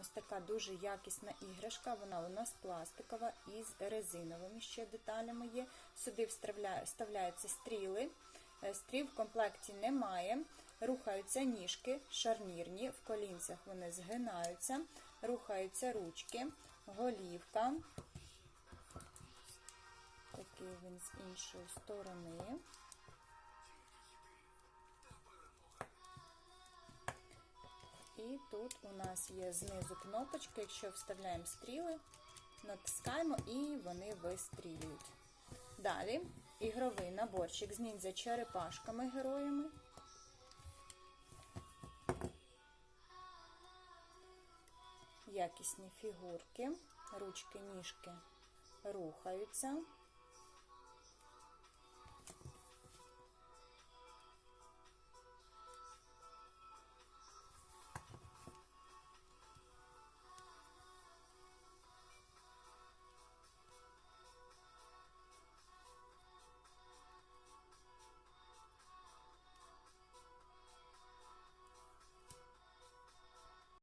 Ось така дуже якісна іграшка. Вона у нас пластикова із резиновими ще деталями є. Сюди вставляються стріли. Е, Стріл в комплекті немає. Рухаються ніжки, шарнірні, в колінцях вони згинаються, рухаються ручки, голівка. Такий він з іншої сторони. І тут у нас є знизу кнопочка, якщо вставляємо стріли, натискаємо і вони вистрілюють. Далі ігровий наборчик з ніндзя черепашками героями. Якісні фігурки, ручки, ніжки рухаються.